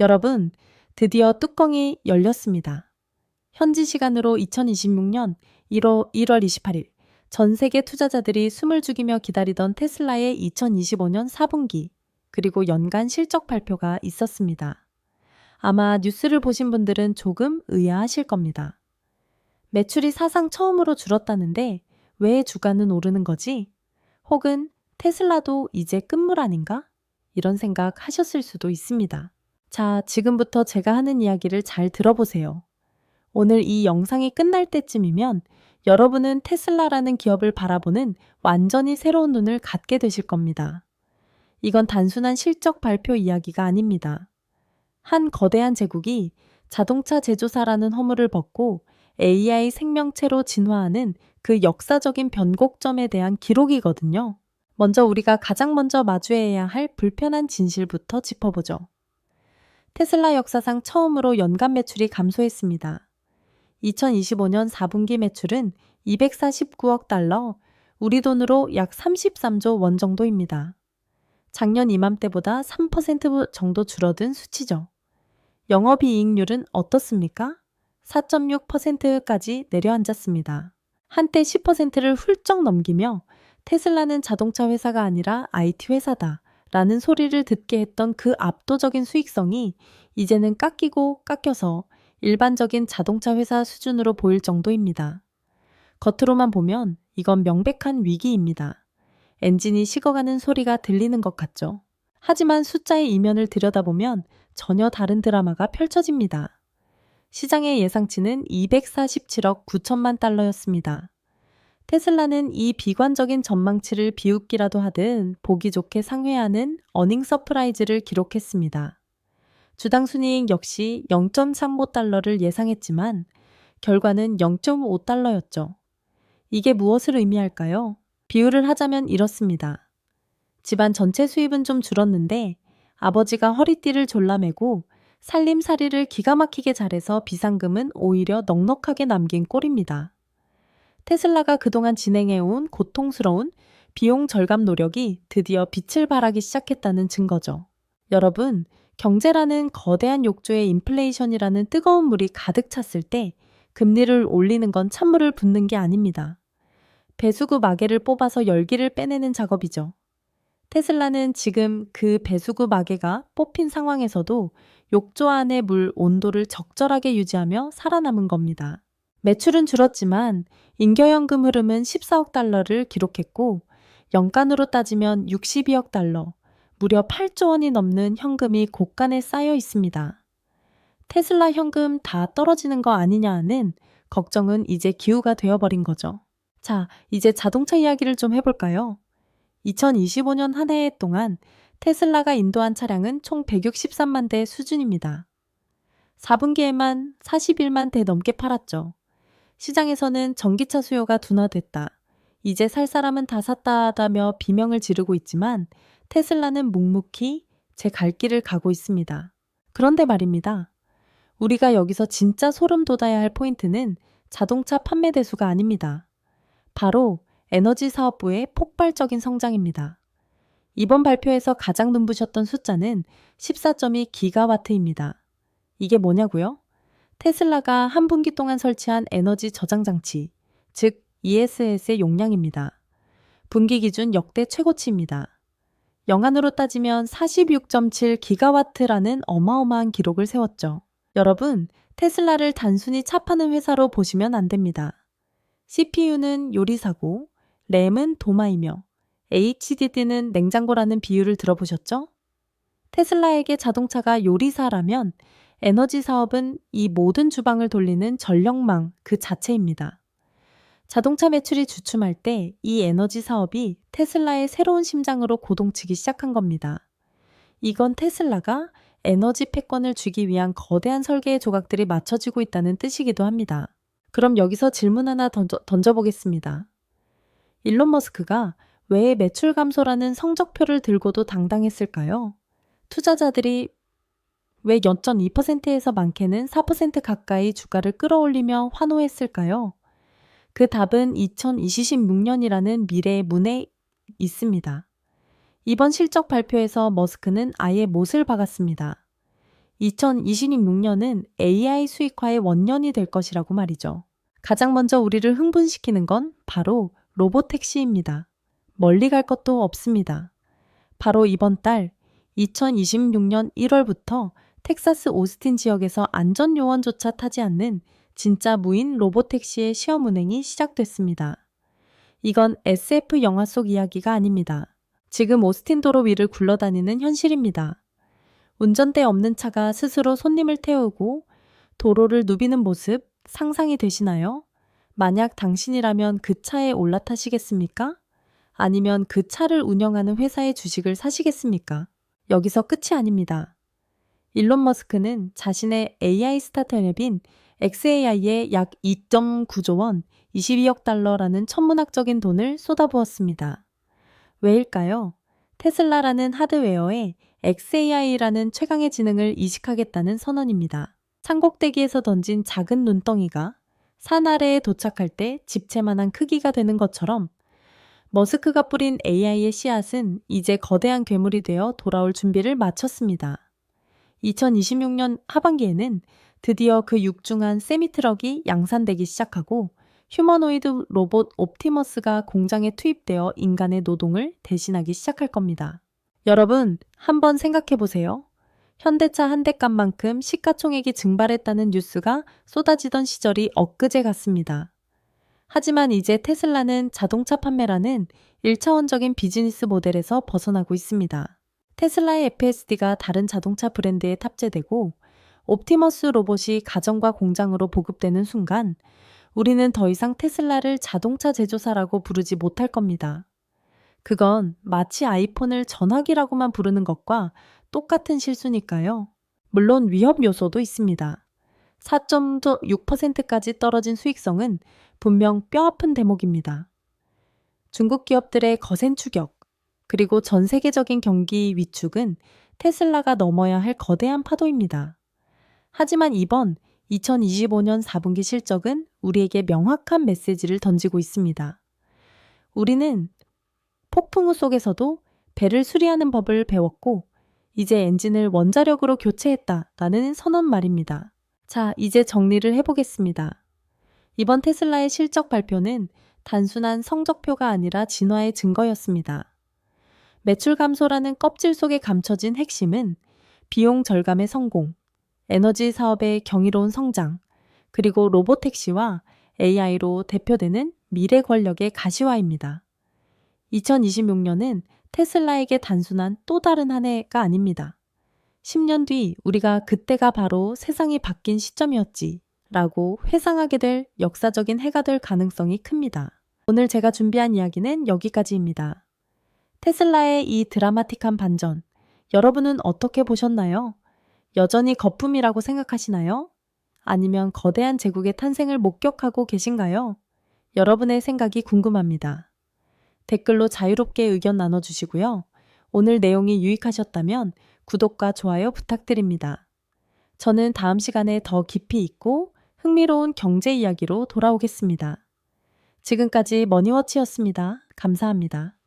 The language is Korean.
여러분, 드디어 뚜껑이 열렸습니다. 현지 시간으로 2026년 1월, 1월 28일, 전 세계 투자자들이 숨을 죽이며 기다리던 테슬라의 2025년 4분기, 그리고 연간 실적 발표가 있었습니다. 아마 뉴스를 보신 분들은 조금 의아하실 겁니다. 매출이 사상 처음으로 줄었다는데 왜 주가는 오르는 거지? 혹은 테슬라도 이제 끝물 아닌가? 이런 생각 하셨을 수도 있습니다. 자, 지금부터 제가 하는 이야기를 잘 들어보세요. 오늘 이 영상이 끝날 때쯤이면 여러분은 테슬라라는 기업을 바라보는 완전히 새로운 눈을 갖게 되실 겁니다. 이건 단순한 실적 발표 이야기가 아닙니다. 한 거대한 제국이 자동차 제조사라는 허물을 벗고 AI 생명체로 진화하는 그 역사적인 변곡점에 대한 기록이거든요. 먼저 우리가 가장 먼저 마주해야 할 불편한 진실부터 짚어보죠. 테슬라 역사상 처음으로 연간 매출이 감소했습니다. 2025년 4분기 매출은 249억 달러, 우리 돈으로 약 33조 원 정도입니다. 작년 이맘때보다 3% 정도 줄어든 수치죠. 영업이익률은 어떻습니까? 4.6%까지 내려앉았습니다. 한때 10%를 훌쩍 넘기며 테슬라는 자동차 회사가 아니라 IT 회사다 라는 소리를 듣게 했던 그 압도적인 수익성이 이제는 깎이고 깎여서 일반적인 자동차 회사 수준으로 보일 정도입니다. 겉으로만 보면 이건 명백한 위기입니다. 엔진이 식어가는 소리가 들리는 것 같죠. 하지만 숫자의 이면을 들여다보면 전혀 다른 드라마가 펼쳐집니다. 시장의 예상치는 247억 9천만 달러였습니다. 테슬라는 이 비관적인 전망치를 비웃기라도 하듯 보기 좋게 상회하는 어닝 서프라이즈를 기록했습니다. 주당 순이익 역시 0.35달러를 예상했지만 결과는 0.5달러였죠. 이게 무엇을 의미할까요? 비유를 하자면 이렇습니다. 집안 전체 수입은 좀 줄었는데 아버지가 허리띠를 졸라매고 살림살이를 기가 막히게 잘해서 비상금은 오히려 넉넉하게 남긴 꼴입니다. 테슬라가 그동안 진행해온 고통스러운 비용 절감 노력이 드디어 빛을 발하기 시작했다는 증거죠. 여러분, 경제라는 거대한 욕조에 인플레이션이라는 뜨거운 물이 가득 찼을 때 금리를 올리는 건 찬물을 붓는 게 아닙니다. 배수구 마개를 뽑아서 열기를 빼내는 작업이죠. 테슬라는 지금 그 배수구 마개가 뽑힌 상황에서도 욕조 안의 물 온도를 적절하게 유지하며 살아남은 겁니다. 매출은 줄었지만 인겨연금 흐름은 14억 달러를 기록했고 연간으로 따지면 62억 달러, 무려 8조 원이 넘는 현금이 곳간에 쌓여 있습니다. 테슬라 현금 다 떨어지는 거 아니냐는 걱정은 이제 기후가 되어버린 거죠. 자, 이제 자동차 이야기를 좀 해볼까요? 2025년 한 해 동안 테슬라가 인도한 차량은 총 163만 대 수준입니다. 4분기에만 41만 대 넘게 팔았죠. 시장에서는 전기차 수요가 둔화됐다. 이제 살 사람은 다 샀다다며 비명을 지르고 있지만 테슬라는 묵묵히 제 갈 길을 가고 있습니다. 그런데 말입니다. 우리가 여기서 진짜 소름 돋아야 할 포인트는 자동차 판매 대수가 아닙니다. 바로 에너지 사업부의 폭발적인 성장입니다. 이번 발표에서 가장 눈부셨던 숫자는 14.2 기가와트입니다. 이게 뭐냐고요? 테슬라가 한 분기 동안 설치한 에너지 저장 장치, 즉 ESS의 용량입니다. 분기 기준 역대 최고치입니다. 영안으로 따지면 46.7 기가와트라는 어마어마한 기록을 세웠죠. 여러분, 테슬라를 단순히 차 파는 회사로 보시면 안 됩니다. CPU는 요리사고, 램은 도마이며, HDD는 냉장고라는 비유를 들어보셨죠? 테슬라에게 자동차가 요리사라면 에너지 사업은 이 모든 주방을 돌리는 전력망 그 자체입니다. 자동차 매출이 주춤할 때 이 에너지 사업이 테슬라의 새로운 심장으로 고동치기 시작한 겁니다. 이건 테슬라가 에너지 패권을 주기 위한 거대한 설계의 조각들이 맞춰지고 있다는 뜻이기도 합니다. 그럼 여기서 질문 하나 던져, 던져보겠습니다. 일론 머스크가 왜 매출 감소라는 성적표를 들고도 당당했을까요? 투자자들이 왜 0.2%에서 많게는 4% 가까이 주가를 끌어올리며 환호했을까요? 그 답은 2026년이라는 미래의 문에 있습니다. 이번 실적 발표에서 머스크는 아예 못을 박았습니다. 2026년은 AI 수익화의 원년이 될 것이라고 말이죠. 가장 먼저 우리를 흥분시키는 건 바로 로보택시입니다. 멀리 갈 것도 없습니다. 바로 이번 달 2026년 1월부터 텍사스 오스틴 지역에서 안전 요원조차 타지 않는 진짜 무인 로보택시의 시험 운행이 시작됐습니다. 이건 SF 영화 속 이야기가 아닙니다. 지금 오스틴 도로 위를 굴러다니는 현실입니다. 운전대 없는 차가 스스로 손님을 태우고 도로를 누비는 모습 상상이 되시나요? 만약 당신이라면 그 차에 올라타시겠습니까? 아니면 그 차를 운영하는 회사의 주식을 사시겠습니까? 여기서 끝이 아닙니다. 일론 머스크는 자신의 AI 스타트업인 XAI에 약 2.9조 원, 22억 달러라는 천문학적인 돈을 쏟아부었습니다. 왜일까요? 테슬라라는 하드웨어에 XAI라는 최강의 지능을 이식하겠다는 선언입니다. 산꼭대기에서 던진 작은 눈덩이가 산 아래에 도착할 때 집채만한 크기가 되는 것처럼 머스크가 뿌린 AI의 씨앗은 이제 거대한 괴물이 되어 돌아올 준비를 마쳤습니다. 2026년 하반기에는 드디어 그 육중한 세미트럭이 양산되기 시작하고 휴머노이드 로봇 옵티머스가 공장에 투입되어 인간의 노동을 대신하기 시작할 겁니다. 여러분, 한번 생각해 보세요. 현대차 한 대 값만큼 시가총액이 증발했다는 뉴스가 쏟아지던 시절이 엊그제 같습니다. 하지만 이제 테슬라는 자동차 판매라는 1차원적인 비즈니스 모델에서 벗어나고 있습니다. 테슬라의 FSD가 다른 자동차 브랜드에 탑재되고 옵티머스 로봇이 가정과 공장으로 보급되는 순간 우리는 더 이상 테슬라를 자동차 제조사라고 부르지 못할 겁니다. 그건 마치 아이폰을 전화기라고만 부르는 것과 똑같은 실수니까요. 물론 위협 요소도 있습니다. 4.6%까지 떨어진 수익성은 분명 뼈아픈 대목입니다. 중국 기업들의 거센 추격, 그리고 전 세계적인 경기 위축은 테슬라가 넘어야 할 거대한 파도입니다. 하지만 이번 2025년 4분기 실적은 우리에게 명확한 메시지를 던지고 있습니다. 우리는 폭풍우 속에서도 배를 수리하는 법을 배웠고, 이제 엔진을 원자력으로 교체했다라는 선언 말입니다. 자, 이제 정리를 해보겠습니다. 이번 테슬라의 실적 발표는 단순한 성적표가 아니라 진화의 증거였습니다. 매출 감소라는 껍질 속에 감춰진 핵심은 비용 절감의 성공, 에너지 사업의 경이로운 성장, 그리고 로보택시와 AI로 대표되는 미래 권력의 가시화입니다. 2026년은 테슬라에게 단순한 또 다른 한 해가 아닙니다. 10년 뒤 우리가 그때가 바로 세상이 바뀐 시점이었지 라고 회상하게 될 역사적인 해가 될 가능성이 큽니다. 오늘 제가 준비한 이야기는 여기까지입니다. 테슬라의 이 드라마틱한 반전, 여러분은 어떻게 보셨나요? 여전히 거품이라고 생각하시나요? 아니면 거대한 제국의 탄생을 목격하고 계신가요? 여러분의 생각이 궁금합니다. 댓글로 자유롭게 의견 나눠주시고요. 오늘 내용이 유익하셨다면 구독과 좋아요 부탁드립니다. 저는 다음 시간에 더 깊이 있고 흥미로운 경제 이야기로 돌아오겠습니다. 지금까지 머니워치였습니다. 감사합니다.